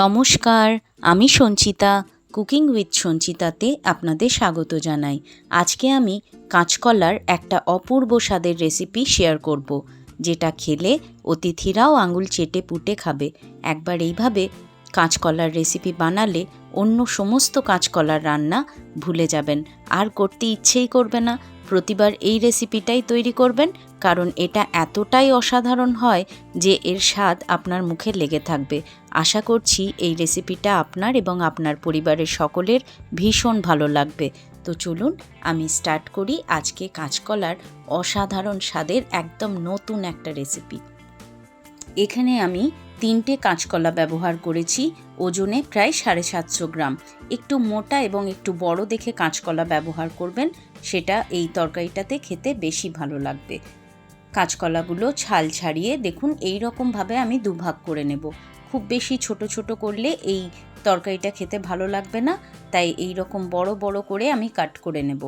নমস্কার, আমি Sanchita, cooking with সঞ্চিতাতে আপনাদের স্বাগত জানাই। আজকে আমি কাঁচকলার একটা অপূর্ব স্বাদের রেসিপি শেয়ার করব, যেটা খেলে অতিথিরাও আঙুল চেটে পুটে খাবে। একবার এইভাবে কাঁচকলার রেসিপি বানালে অন্য সমস্ত কাঁচকলার রান্না ভুলে যাবেন, আর করতে ইচ্ছেই করবে না। প্রতিবার এই রেসিপিটাই তৈরি করবেন, কারণ এটা এতটাই অসাধারণ হয় যে এর স্বাদ আপনার মুখে লেগে থাকবে। আশা করছি এই রেসিপিটা আপনার এবং আপনার পরিবারের সকলের ভীষণ ভালো লাগবে। তো চলুন, আমি স্টার্ট করি আজকে কাঁচকলার অসাধারণ স্বাদের একদম নতুন একটা রেসিপি। এখানে আমি তিনটে কাঁচকলা ব্যবহার করেছি, ওজনে প্রায় সাড়ে সাতশো গ্রাম। একটু মোটা এবং একটু বড় দেখে কাঁচকলা ব্যবহার করবেন, সেটা এই তরকারিটাতে খেতে বেশি ভালো লাগবে। কাঁচকলাগুলো ছাল ছাড়িয়ে দেখুন, এই রকমভাবে আমি দুভাগ করে নেব। খুব বেশি ছোট ছোট করলে এই তরকারিটা খেতে ভালো লাগবে না, তাই এই রকম বড় বড় করে আমি কাট করে নেব।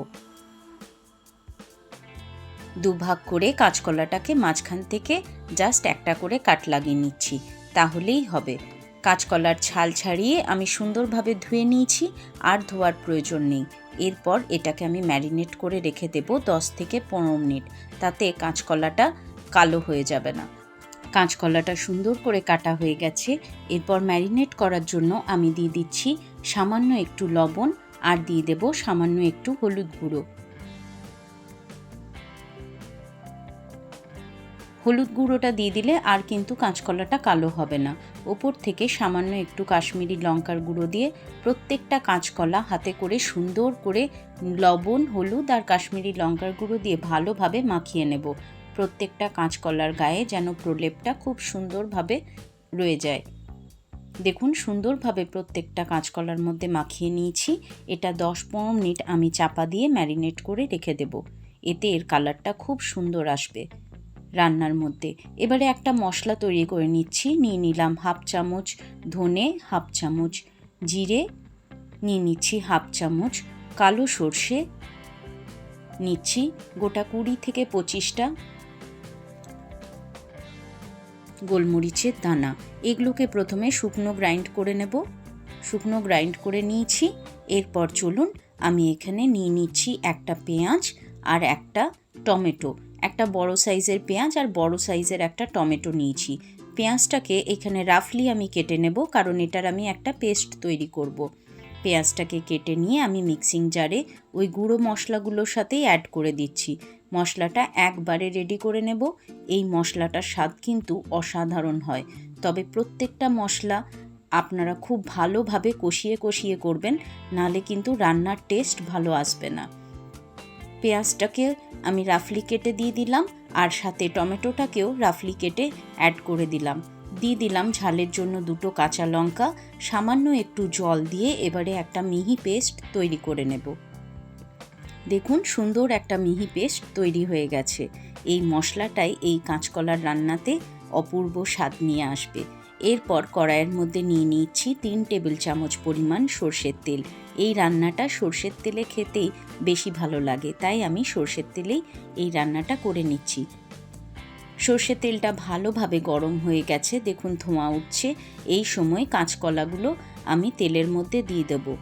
দুভাগ করে কাঁচকলাটাকে মাঝখান থেকে জাস্ট একটা করে কাট লাগিয়ে নিচ্ছি। তাহলেই হবে। কাঁচকলার ছাল ছাড়িয়ে আমি সুন্দরভাবে ধুয়ে নিয়েছি, আর ধোয়ার প্রয়োজন নেই। এরপর এটাকে আমি ম্যারিনেট করে রেখে দেব দশ থেকে পনেরো মিনিট। তাতে কাঁচকলাটা কালো হয়ে যাবে না। কাঁচকলাটা সুন্দর করে কাটা হয়ে গেছে। এরপর ম্যারিনেট করার জন্য আমি দিয়ে দিচ্ছি সামান্য একটু লবণ, আর দিয়ে দেব সামান্য একটু হলুদ গুঁড়ো। হলুদ গুঁড়োটা দিয়ে দিলে আর কিন্তু কাঁচকলাটা কালো হবে না। ওপর থেকে সামান্য একটু কাশ্মীরি লঙ্কার গুঁড়ো দিয়ে প্রত্যেকটা কাঁচকলা হাতে করে সুন্দর করে লবণ, হলুদ আর কাশ্মীরি লঙ্কার গুঁড়ো দিয়ে ভালোভাবে মাখিয়ে নেব। প্রত্যেকটা কাঁচকলার গায়ে যেন প্রলেপটা খুব সুন্দরভাবে রয়ে যায়। দেখুন, সুন্দরভাবে প্রত্যেকটা কাঁচকলার মধ্যে মাখিয়ে নিয়েছি। এটা দশ পনেরো মিনিট আমি চাপা দিয়ে ম্যারিনেট করে রেখে দেব। এতে এর কালারটা খুব সুন্দর আসবে। রান্নার মধ্যে। এবারে একটা মশলা তৈরি করে নিচ্ছি। নিয়ে নিলাম হাফ চামচ ধনে, হাফ চামচ জিরে, নিয়ে নিচ্ছি হাফ চামচ কালো সর্ষে, নিচ্ছি গোটা কুড়ি থেকে পঁচিশটা গোলমরিচের দানা। এগুলোকে প্রথমে শুকনো গ্রাইন্ড করে নেব। শুকনো গ্রাইন্ড করে নিয়েছি। এরপর চলুন, আমি এখানে নিয়ে নিচ্ছি একটা পেঁয়াজ আর একটা টমেটো। একটা বড় সাইজের পেঁয়াজ আর বড় সাইজের একটা টমেটো নিয়েছি। পেঁয়াজটাকে এখানে রাফলি আমি কেটে নেব, কারণ এটার আমি একটা পেস্ট তৈরি করব। পেঁয়াজটাকে কেটে নিয়ে আমি মিক্সিং জারে ওই গুঁড়ো মশলাগুলোর সাথেই অ্যাড করে দিচ্ছি। মশলাটা একবারে রেডি করে নেব। এই মশলাটার স্বাদ কিন্তু অসাধারণ হয়। তবে প্রত্যেকটা মশলা আপনারা খুব ভালোভাবে কষিয়ে কষিয়ে করবেন, নালে কিন্তু রান্নার টেস্ট ভালো আসবে না। পেঁয়াজটাকে আমি রাফলি কেটে দিয়ে দিলাম আর সাথে টমেটোটাকেও রাফলি কেটে অ্যাড করে দিলাম। দিয়ে দিলাম ঝালের জন্য দুটো কাঁচা লঙ্কা, সামান্য একটু জল দিয়ে এবারে একটা মিহি পেস্ট তৈরি করে নেব। দেখুন সুন্দর একটা মিহি পেস্ট তৈরি হয়ে গেছে। এই মশলাটাই এই কাঁচকলার রান্নাতে অপূর্ব স্বাদ নিয়ে আসবে। এরপর কড়াইয়ের মধ্যে নিয়ে নিচ্ছি তিন টেবিল চামচ পরিমাণ সর্ষের তেল। এই রান্নাটা সর্ষের তেলে খেতেই বেশি ভালো লাগে, তাই আমি সর্ষের তেলেই এই রান্নাটা করে নিচ্ছি। সর্ষের তেলটা ভালোভাবে গরম হয়ে গেছে, দেখুন ধোঁয়া উঠছে, এই সময় কাঁচকলাগুলো আমি তেলের মধ্যে দিয়ে দেবো।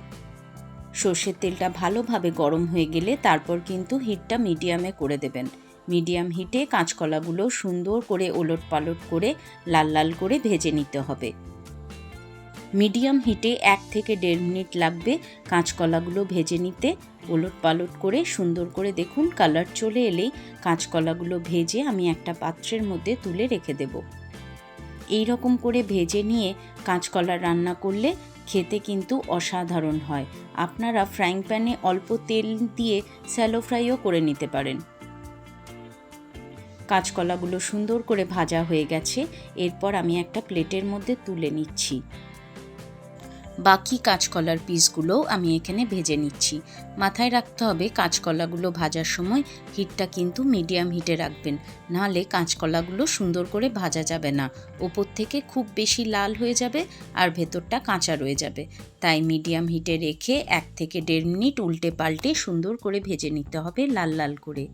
সর্ষের তেলটা ভালোভাবে গরম হয়ে গেলে তারপর কিন্তু হিটটা মিডিয়ামে করে দেবেন। মিডিয়াম হিটে কাঁচকলাগুলো সুন্দর করে ওলট পালট করে লাল লাল করে ভেজে নিতে হবে। মিডিয়াম হিটে এক থেকে দেড় মিনিট লাগবে কাঁচকলাগুলো ভেজে নিতে। ওলট পালট করে সুন্দর করে দেখুন কালার চলে এলেই কাঁচকলাগুলো ভেজে আমি একটা পাত্রের মধ্যে তুলে রেখে দেব। এই রকম করে ভেজে নিয়ে কাঁচকলা রান্না করলে খেতে কিন্তু অসাধারণ হয়। আপনারা ফ্রাইং প্যানে অল্প তেল দিয়ে স্যালো ফ্রাইও করে নিতে পারেন। কাঁচকলাগুলো সুন্দর করে ভাজা হয়ে গেছে। এরপর আমি একটা প্লেটের মধ্যে তুলে নিচ্ছি। বাকি কাঁচকলার পিসগুলোও আমি এখানে ভেজে নিচ্ছি। মাথায় রাখতে হবে কাঁচকলাগুলো ভাজার সময় হিটটা কিন্তু মিডিয়াম হিটে রাখবেন। নাহলে কাঁচকলাগুলো সুন্দর করে ভাজা যাবে না। ওপর থেকে খুব বেশি লাল হয়ে যাবে আর ভেতরটা কাঁচা রয়ে যাবে। তাই মিডিয়াম হিটে রেখে এক থেকে দেড় মিনিট উল্টে পাল্টে সুন্দর করে ভেজে নিতে হবে লাল লাল করে।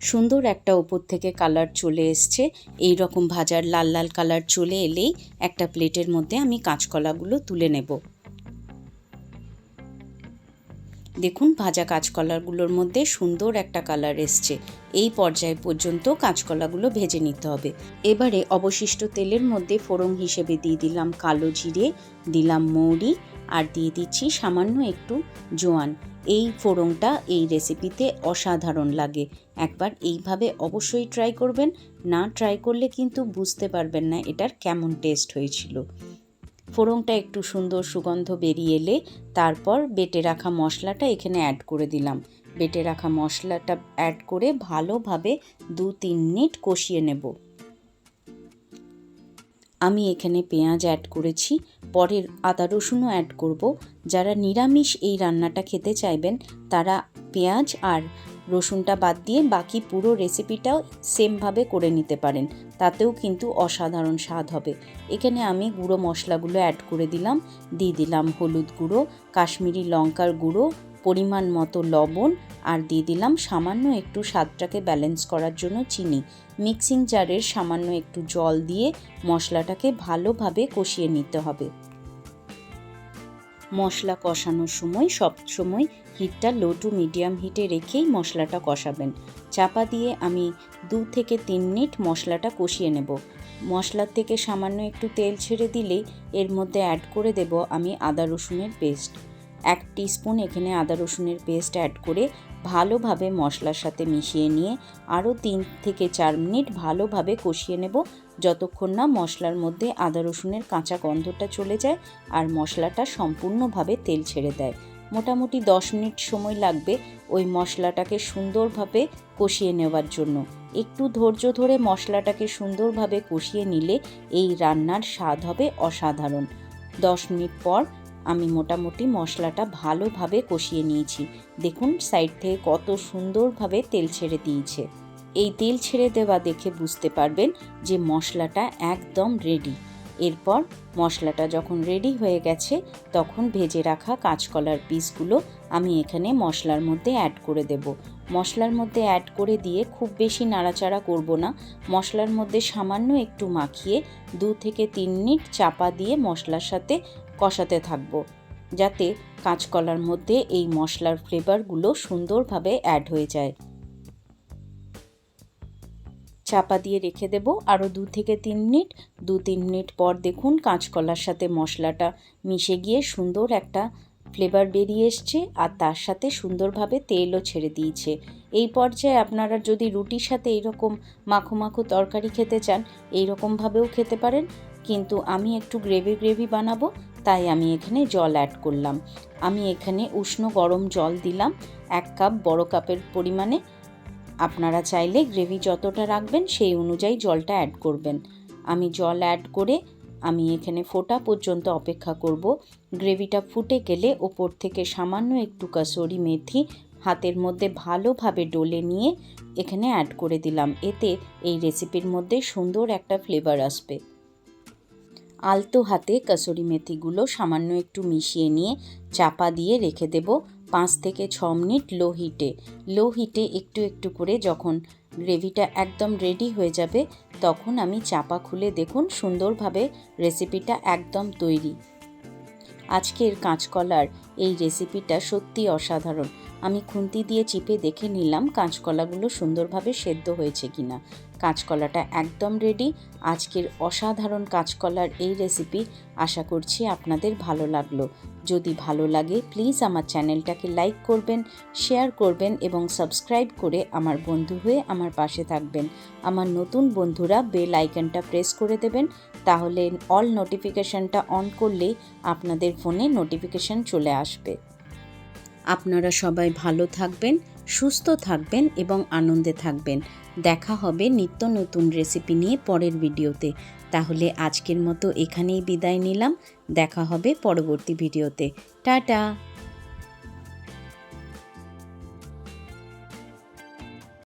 সুন্দর একটা ওপর থেকে কালার চলে এসছে। এই রকম ভাজার লাল লাল কালার চলে এলেই একটা প্লেটের মধ্যে আমি কাঁচকলাগুলো তুলে নেব। দেখুন, ভাজা কাঁচকলাগুলোর মধ্যে সুন্দর একটা কালার এসছে। এই পর্যায় পর্যন্ত কাঁচকলাগুলো ভেজে নিতে হবে। এবারে অবশিষ্ট তেলের মধ্যে ফোড়ন হিসেবে দিয়ে দিলাম কালো জিরে, দিলাম মৌরি, আর দিয়ে দিচ্ছি সামান্য একটু জোয়ান। এই ফোড়নটা এই রেসিপিতে অসাধারণ লাগে। একবার এইভাবে অবশ্যই ট্রাই করবেন, না ট্রাই করলে কিন্তু বুঝতে পারবেন না এটার কেমন টেস্ট হয়েছিল। ফোড়নটা একটু সুন্দর সুগন্ধ বেরিয়ে এলে তারপর বেটে রাখা মশলাটা এখানে অ্যাড করে দিলাম। বেটে রাখা মশলাটা অ্যাড করে ভালোভাবে দু তিন মিনিট কষিয়ে নেব। আমি এখানে পেঁয়াজ অ্যাড করেছি, পরের আদা রসুনও অ্যাড করব। যারা নিরামিষ এই রান্নাটা খেতে চাইবেন, তারা পেঁয়াজ আর রসুনটা বাদ দিয়ে বাকি পুরো রেসিপিটাও সেমভাবে করে নিতে পারেন। তাতেও কিন্তু অসাধারণ স্বাদ হবে। এখানে আমি গুঁড়ো মশলাগুলো অ্যাড করে দিলাম। দিয়ে দিলাম হলুদ গুঁড়ো, কাশ্মীরি লঙ্কার গুঁড়ো, পরিমাণ মতো লবণ আর দিয়ে দিলাম সামান্য একটু স্বাদটাকে ব্যালেন্স করার জন্য চিনি। মিক্সিং জারের সামান্য একটু জল দিয়ে মশলাটাকে ভালোভাবে কষিয়ে নিতে হবে। মশলা কষানোর সময় সব সময় হিটটা লো টু মিডিয়াম হিটে রেখেই মশলাটা কষাবেন। চাপা দিয়ে আমি দু থেকে তিন মিনিট মশলাটা কষিয়ে নেব। মশলার থেকে সামান্য একটু তেল ছেড়ে দিলেই এর মধ্যে অ্যাড করে দেব আমি আদা রসুনের পেস্ট এক স্পুন এখানে আদা রসুনের পেস্ট অ্যাড করে ভালোভাবে মশলার সাথে মিশিয়ে নিয়ে আরও তিন থেকে চার মিনিট ভালোভাবে কষিয়ে নেব যতক্ষণ না মশলার মধ্যে আদা রসুনের কাঁচা গন্ধটা চলে যায় আর মশলাটা সম্পূর্ণভাবে তেল ছেড়ে দেয়। মোটামুটি দশ মিনিট সময় লাগবে ওই মশলাটাকে সুন্দরভাবে কষিয়ে নেওয়ার জন্য। একটু ধৈর্য ধরে মশলাটাকে সুন্দরভাবে কষিয়ে নিলে এই রান্নার স্বাদ হবে অসাধারণ। দশ মিনিট পর আমি মোটামুটি মশলাটা ভালোভাবে কষিয়ে নিয়েছি। দেখুন সাইড থেকে কত সুন্দরভাবে তেল ছেড়ে দিয়েছে। এই তেল ছেড়ে দেওয়া দেখে বুঝতে পারবেন যে মশলাটা একদম রেডি এরপর মশলাটা যখন রেডি হয়ে গেছে, তখন ভেজে রাখা কাঁচকলার পিসগুলো আমি এখানে মশলার মধ্যে অ্যাড করে দেব। মশলার মধ্যে অ্যাড করে দিয়ে খুব বেশি নাড়াচাড়া করব না। মশলার মধ্যে সামান্য একটু মাখিয়ে দু থেকে তিন মিনিট চাপা দিয়ে মশলার সাথে কষাতে থাকব, যাতে কাঁচকলার মধ্যে এই মশলার ফ্লেভারগুলো সুন্দরভাবে অ্যাড হয়ে যায়। চাপা দিয়ে রেখে দেব আরও দু থেকে তিন মিনিট। দু তিন মিনিট পর দেখুন কাঁচকলার সাথে মশলাটা মিশে গিয়ে সুন্দর একটা ফ্লেভার বেরিয়ে এসছে আর তার সাথে সুন্দরভাবে তেলও ছেড়ে দিয়েছে। এই পর্যায়ে আপনারা যদি রুটির সাথে এইরকম মাখো মাখো তরকারি খেতে চান, এইরকমভাবেও খেতে পারেন। কিন্তু আমি একটু গ্রেভি গ্রেভি বানাবো তাই আমি এখানে জল অ্যাড করলাম। আমি এখানে উষ্ণ গরম জল দিলাম, এক কাপ বড় কাপের পরিমাণে। আপনারা চাইলে গ্রেভি যতটা রাখবেন সেই অনুযায়ী জলটা অ্যাড করবেন। আমি জল অ্যাড করে আমি এখানে ফোটা পর্যন্ত অপেক্ষা করব। গ্রেভিটা ফুটে গেলে ওপর থেকে সামান্য একটু কাসরি মেথি হাতের মধ্যে ভালোভাবে ডলে নিয়ে এখানে অ্যাড করে দিলাম। এতে এই রেসিপির মধ্যে সুন্দর একটা ফ্লেভার আসবে। আলতো হাতে কাসুরি মেথিগুলো সামান্য একটু মিশিয়ে নিয়ে চাপা দিয়ে রেখে দেব পাঁচ থেকে ছ মিনিট লো হিটে। লো হিটে একটু একটু করে যখন গ্রেভিটা একদম রেডি হয়ে যাবে, তখন আমি চাপা খুলে দেখুন সুন্দরভাবে রেসিপিটা একদম তৈরি। আজকের কাঁচকলার এই রেসিপিটা সত্যি অসাধারণ। আমি খুন্তি দিয়ে চিপে দেখে নিলাম কাঁচকলাগুলো সুন্দরভাবে সেদ্ধ হয়েছে কিনা। কাঁচকলাটা একদম রেডি আজকের অসাধারণ কাঁচকলার এই রেসিপি আশা করছি আপনাদের ভালো লাগল। যদি ভালো লাগে প্লিজ আমার চ্যানেলটাকে লাইক করবেন শেয়ার করবেন এবং সাবস্ক্রাইব করে আমার বন্ধু হয়ে আমার পাশে থাকবেন। আমার নতুন বন্ধুরা বেল আইকনটা প্রেস করে দেবেন, তাহলে অল নোটিফিকেশানটা অন করলেই আপনাদের ফোনে নোটিফিকেশান চলে আসবে। আপনারা সবাই ভালো থাকবেন, সুস্থ থাকবেন এবং আনন্দে থাকবেন। দেখা হবে নিত্য নতুন রেসিপি নিয়ে পরের ভিডিওতে। তাহলে আজকের মতো এখানেই বিদায় নিলাম। দেখা হবে পরবর্তী ভিডিওতে। টাটা!